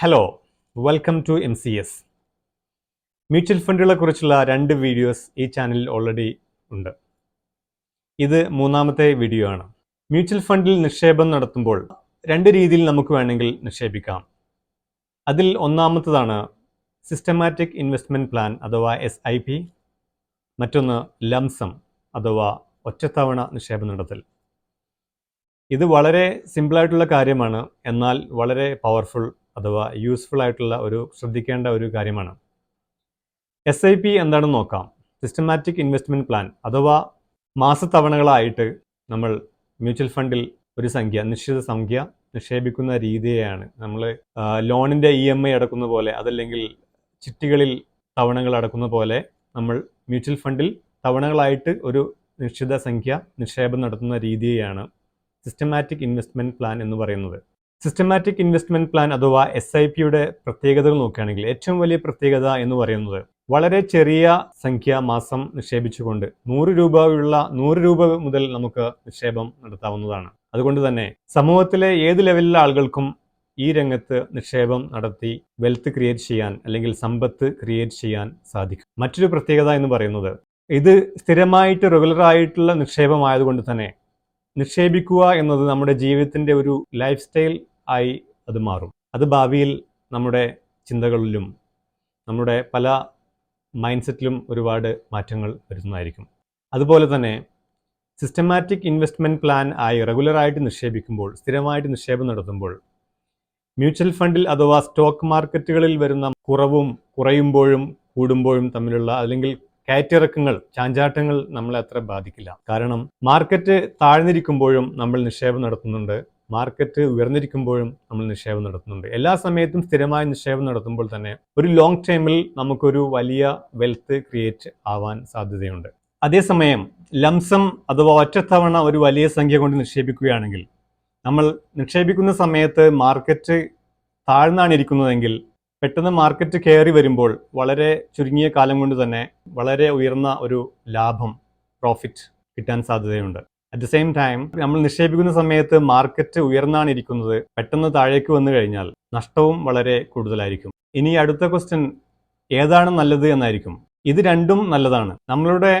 Hello welcome to M C S mutual ഫണ്ടുകളെ കുറിച്ചുള്ള രണ്ട് videos ഈ ചാനലിൽ ഓൾറെഡി ഉണ്ട്. ഇത് മൂന്നാമത്തെ വീഡിയോ ആണ്. മ്യൂച്വൽ ഫണ്ടിൽ നിക്ഷേപം നടത്തുമ്പോൾ രണ്ട് രീതിയിൽ നമുക്ക് വേണമെങ്കിൽ നിക്ഷേപിക്കാം. അതിൽ ഒന്നാമത്തതാണ് സിസ്റ്റമാറ്റിക് ഇൻവെസ്റ്റ്മെന്റ് പ്ലാൻ അഥവാ എസ് ഐ പി മറ്റൊന്ന് ലംസം അഥവാ ഒറ്റത്തവണ നിക്ഷേപം നടത്തൽ. ഇത് വളരെ സിമ്പിളായിട്ടുള്ള കാര്യമാണ് എന്നാൽ വളരെ പവർഫുൾ അഥവാ യൂസ്ഫുൾ ആയിട്ടുള്ള ഒരു ശ്രദ്ധിക്കേണ്ട ഒരു കാര്യമാണ്. എസ് ഐ പി എന്താണെന്ന് നോക്കാം. സിസ്റ്റമാറ്റിക് ഇൻവെസ്റ്റ്മെന്റ് പ്ലാൻ അഥവാ മാസത്തവണകളായിട്ട് നമ്മൾ മ്യൂച്വൽ ഫണ്ടിൽ ഒരു സംഖ്യ നിശ്ചിത സംഖ്യ നിക്ഷേപിക്കുന്ന രീതിയാണ് നമ്മൾ ലോണിന്റെ ഇ എം ഐ അടക്കുന്ന പോലെ അതല്ലെങ്കിൽ ചിട്ടികളിൽ തവണകൾ അടക്കുന്ന പോലെ നമ്മൾ മ്യൂച്വൽ ഫണ്ടിൽ തവണകളായിട്ട് ഒരു നിശ്ചിത സംഖ്യ നിക്ഷേപം നടത്തുന്ന രീതിയാണ് സിസ്റ്റമാറ്റിക് ഇൻവെസ്റ്റ്മെന്റ് പ്ലാൻ എന്ന് പറയുന്നത്. സിസ്റ്റമാറ്റിക് ഇൻവെസ്റ്റ്മെന്റ് പ്ലാൻ അഥവാ എസ് ഐ പിയുടെ പ്രത്യേകതകൾ നോക്കുകയാണെങ്കിൽ ഏറ്റവും വലിയ പ്രത്യേകത എന്ന് പറയുന്നത് വളരെ ചെറിയ സംഖ്യ മാസം നിക്ഷേപിച്ചുകൊണ്ട് നൂറ് രൂപയുള്ള നൂറ് രൂപ മുതൽ നമുക്ക് നിക്ഷേപം നടത്താവുന്നതാണ്. അതുകൊണ്ട് തന്നെ സമൂഹത്തിലെ ഏത് ലെവലിലെ ആളുകൾക്കും ഈ രംഗത്ത് നിക്ഷേപം നടത്തി വെൽത്ത് ക്രിയേറ്റ് ചെയ്യാൻ അല്ലെങ്കിൽ സമ്പത്ത് ക്രിയേറ്റ് ചെയ്യാൻ സാധിക്കും. മറ്റൊരു പ്രത്യേകത എന്ന് പറയുന്നത് ഇത് സ്ഥിരമായിട്ട് റെഗുലർ ആയിട്ടുള്ള നിക്ഷേപമായതുകൊണ്ട് തന്നെ നിക്ഷേപിക്കുക എന്നത് നമ്മുടെ ജീവിതത്തിന്റെ ഒരു ലൈഫ് സ്റ്റൈൽ ആയി അത് മാറും. അത് ഭാവിയിൽ നമ്മുടെ ചിന്തകളിലും നമ്മുടെ പല മൈൻഡ് സെറ്റിലും ഒരുപാട് മാറ്റങ്ങൾ വരുന്നതായിരിക്കും അതുപോലെ തന്നെ സിസ്റ്റമാറ്റിക് ഇൻവെസ്റ്റ്മെന്റ് പ്ലാൻ ആയി റെഗുലറായിട്ട് നിക്ഷേപിക്കുമ്പോൾ സ്ഥിരമായിട്ട് നിക്ഷേപം നടത്തുമ്പോൾ മ്യൂച്വൽ ഫണ്ടിൽ അഥവാ സ്റ്റോക്ക് മാർക്കറ്റുകളിൽ വരുന്ന കുറവും കുറയുമ്പോഴും കൂടുമ്പോഴും തമ്മിലുള്ള അല്ലെങ്കിൽ കയറ്റിറക്കങ്ങൾ ചാഞ്ചാട്ടങ്ങൾ നമ്മളെ അത്ര ബാധിക്കില്ല. കാരണം മാർക്കറ്റ് താഴ്ന്നിരിക്കുമ്പോഴും നമ്മൾ നിക്ഷേപം നടത്തുന്നുണ്ട്. മാർക്കറ്റ് ഉയർന്നിരിക്കുമ്പോഴും നമ്മൾ നിക്ഷേപം നടത്തുന്നുണ്ട്. എല്ലാ സമയത്തും സ്ഥിരമായി നിക്ഷേപം നടത്തുമ്പോൾ തന്നെ ഒരു ലോങ് ടൈമിൽ നമുക്കൊരു വലിയ വെൽത്ത് ക്രിയേറ്റ് ആവാൻ സാധ്യതയുണ്ട്. അതേസമയം ലംസം അഥവാ ഒറ്റത്തവണ ഒരു വലിയ സംഖ്യ കൊണ്ട് നിക്ഷേപിക്കുകയാണെങ്കിൽ നമ്മൾ നിക്ഷേപിക്കുന്ന സമയത്ത് മാർക്കറ്റ് താഴ്ന്നാണ് ഇരിക്കുന്നതെങ്കിൽ പെട്ടെന്ന് മാർക്കറ്റ് കയറി വരുമ്പോൾ വളരെ ചുരുങ്ങിയ കാലം കൊണ്ട് തന്നെ വളരെ ഉയർന്ന ഒരു ലാഭം പ്രോഫിറ്റ് കിട്ടാൻ സാധ്യതയുണ്ട്. അറ്റ് ദ സെയിം ടൈം നമ്മൾ നിക്ഷേപിക്കുന്ന സമയത്ത് മാർക്കറ്റ് ഉയർന്നാണ് ഇരിക്കുന്നത്. പെട്ടെന്ന് താഴേക്ക് വന്നു കഴിഞ്ഞാൽ നഷ്ടവും വളരെ കൂടുതലായിരിക്കും. ഇനി അടുത്ത ക്വസ്റ്റ്യൻ ഏതാണ് നല്ലത് എന്നായിരിക്കും. ഇത് രണ്ടും നല്ലതാണ്. നമ്മളുടെ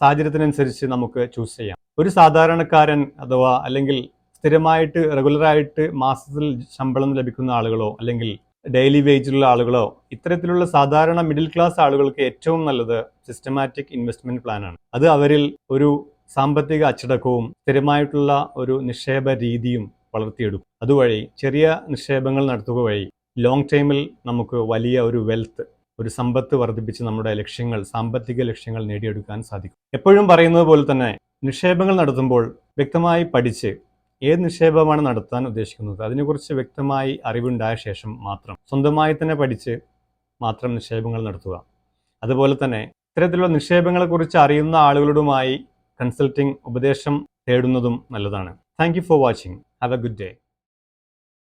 സാഹചര്യത്തിനനുസരിച്ച് നമുക്ക് ചൂസ് ചെയ്യാം. ഒരു സാധാരണക്കാരൻ അഥവാ അല്ലെങ്കിൽ സ്ഥിരമായിട്ട് റെഗുലറായിട്ട് മാസത്തിൽ ശമ്പളം ലഭിക്കുന്ന ആളുകളോ അല്ലെങ്കിൽ ഡെയിലി വേജിലുള്ള ആളുകളോ ഇത്തരത്തിലുള്ള സാധാരണ മിഡിൽ ക്ലാസ് ആളുകൾക്ക് ഏറ്റവും നല്ലത് സിസ്റ്റമാറ്റിക് ഇൻവെസ്റ്റ്മെന്റ് പ്ലാനാണ് അത് അവരിൽ ഒരു സാമ്പത്തിക അച്ചടക്കവും സ്ഥിരമായിട്ടുള്ള ഒരു നിക്ഷേപ രീതിയും വളർത്തിയെടുക്കും. അതുവഴി ചെറിയ നിക്ഷേപങ്ങൾ നടത്തുക വഴി ലോങ് ടൈമിൽ നമുക്ക് വലിയ ഒരു വെൽത്ത് ഒരു സമ്പത്ത് വർദ്ധിപ്പിച്ച് നമ്മുടെ ലക്ഷ്യങ്ങൾ സാമ്പത്തിക ലക്ഷ്യങ്ങൾ നേടിയെടുക്കാൻ സാധിക്കും. എപ്പോഴും പറയുന്നത് പോലെ തന്നെ നിക്ഷേപങ്ങൾ നടത്തുമ്പോൾ വ്യക്തമായി പഠിച്ച് ഏത് നിക്ഷേപമാണ് നടത്താൻ ഉദ്ദേശിക്കുന്നത് അതിനെക്കുറിച്ച് വ്യക്തമായി അറിവുണ്ടായ ശേഷം മാത്രം സ്വന്തമായി തന്നെ പഠിച്ച് മാത്രം നിക്ഷേപങ്ങൾ നടത്തുക. അതുപോലെ തന്നെ ഇത്തരത്തിലുള്ള നിക്ഷേപങ്ങളെക്കുറിച്ച് അറിയുന്ന ആളുകളുമായി കൺസൾട്ടിംഗ് ഉപദേശം തേടുന്നതും നല്ലതാണ്. Thank for watching have a good day